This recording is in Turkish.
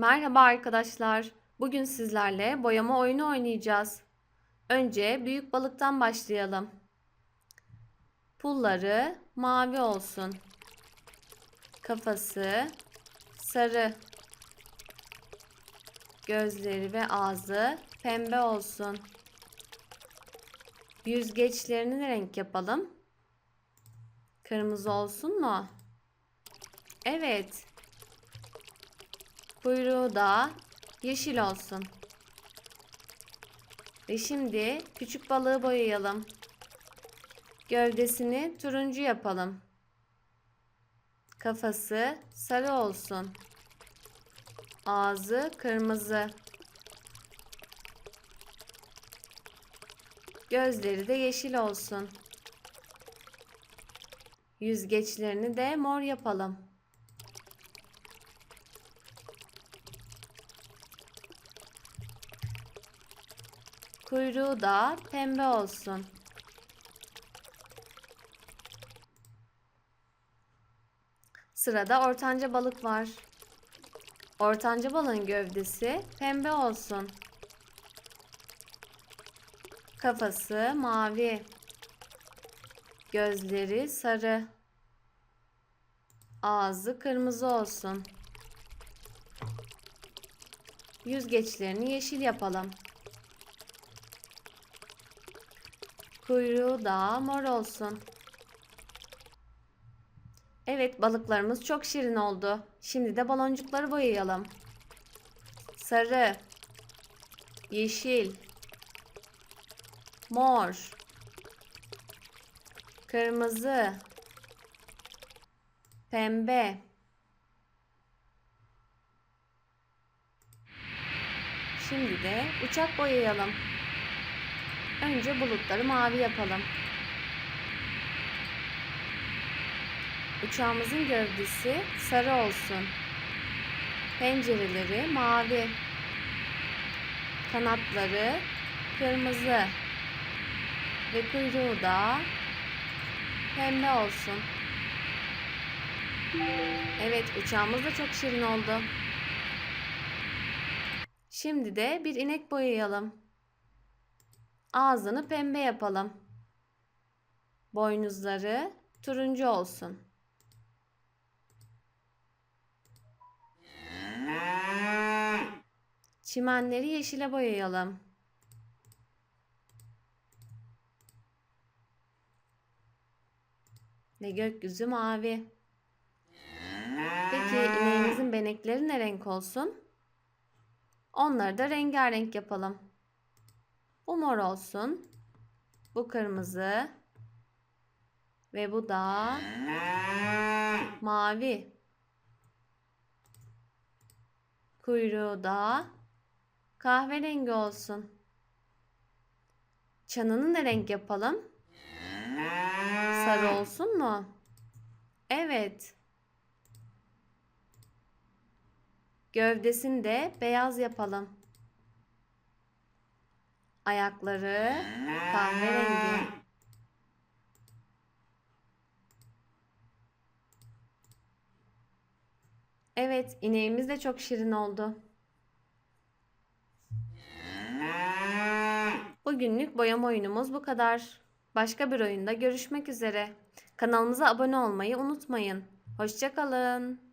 Merhaba arkadaşlar. Bugün sizlerle boyama oyunu oynayacağız. Önce büyük balıktan başlayalım. Pulları mavi olsun. Kafası sarı. Gözleri ve ağzı pembe olsun. Yüzgeçlerini renk yapalım. Kırmızı olsun mu? Evet. Kuyruğu da yeşil olsun. Ve şimdi küçük balığı boyayalım. Gövdesini turuncu yapalım. Kafası sarı olsun. Ağzı kırmızı. Gözleri de yeşil olsun. Yüzgeçlerini de mor yapalım. Kuyruğu da pembe olsun. Sırada ortanca balık var. Ortanca balığın gövdesi pembe olsun. Kafası mavi. Gözleri sarı. Ağzı kırmızı olsun. Yüzgeçlerini yeşil yapalım. Kuyruğu da mor olsun. Evet balıklarımız çok şirin oldu. Şimdi de baloncukları boyayalım. Sarı, yeşil, mor, kırmızı, pembe. Şimdi de uçak boyayalım. Önce bulutları mavi yapalım. Uçağımızın gövdesi sarı olsun. Pencereleri mavi. Kanatları kırmızı. Ve kuyruğu da pembe olsun. Evet uçağımız da çok şirin oldu. Şimdi de bir inek boyayalım. Ağzını pembe yapalım. Boynuzları turuncu olsun. Çimenleri yeşile boyayalım. Ve gökyüzü mavi. Peki ineğimizin benekleri ne renk olsun? Onları da rengarenk yapalım. Bu mor olsun. Bu kırmızı. Ve bu da mavi. Kuyruğu da kahverengi olsun. Çanını ne renk yapalım? Sarı olsun mu? Evet. Gövdesini de beyaz yapalım. Ayakları kahverengi. Evet, ineğimiz de çok şirin oldu. Bugünlük boyama oyunumuz bu kadar. Başka bir oyunda görüşmek üzere. Kanalımıza abone olmayı unutmayın. Hoşçakalın.